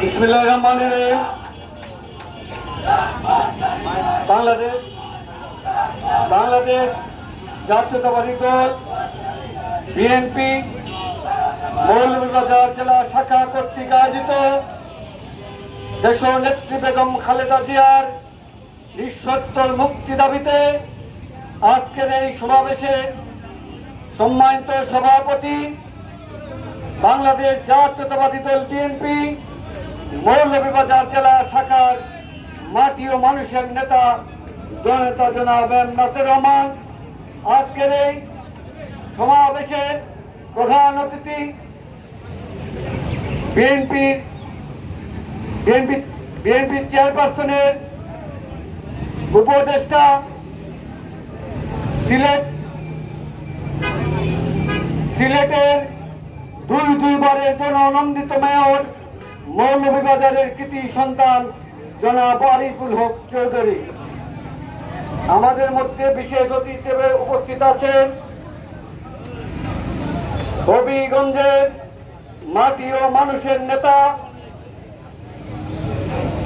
বিসমিল্লাহির রহমানির রহিম। বাংলাদেশ বাংলাদেশ জাতীয়তাবাদী দল, বিএনপি, মৌলভীবাজার জেলা শাখা কর্তৃক আয়োজিত দেশ নেত্রী বেগম খালেদা জিয়ার নিঃশর্তল মুক্তি দাবিতে আজকের এই সমাবেশে সম্মানিত সভাপতি বাংলাদেশ জাতীয়তাবাদী দল বিএনপি মৌলভীবাজার জেলা শাখার মাটি ও মানুষের নেতা জনতা জনাব নাসির রহমান, আজকের এই সমাবেশের প্রধান অতিথি বিএনপির বিএনপি বিএনপির চেয়ারপারসনের উপদেষ্টা সিলেট, সিলেটের দুই দুইবারের জননন্দিত মেয়র মৌলভীবাজারের কৃতি সন্তান জনাব আরিফুল হক চৌধুরী। আমাদের মধ্যে বিশেষ অতিথি হিসেবে উপস্থিত আছেন হবিগঞ্জের মাটি ও মানুষের নেতা,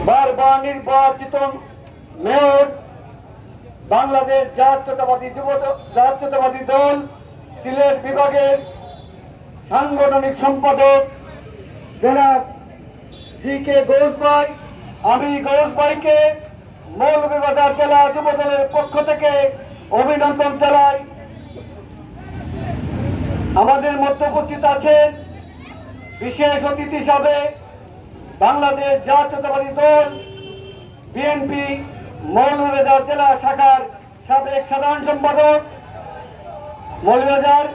বারবার নির্বাচিত মেয়র, বাংলাদেশ জাতীয়তাবাদী যুব জাতীয়তাবাদী দল, সিলেট বিভাগের সাংগঠনিক সম্পাদক জনাব জি কে ভাই আমি ঘোষ ভাইকে মৌলভীবাজার জেলা যুব দলের পক্ষ থেকে অভিনন্দন জানাই। আমাদের মধ্যে উপস্থিত আছেন বিশেষ অতিথি হিসাবে বাংলাদেশ জাতীয়তাবাদী দল, বিএনপি মৌলভীবাজার জেলা শাখার সাবেক সাধারণ সম্পাদক মৌলভীবাজার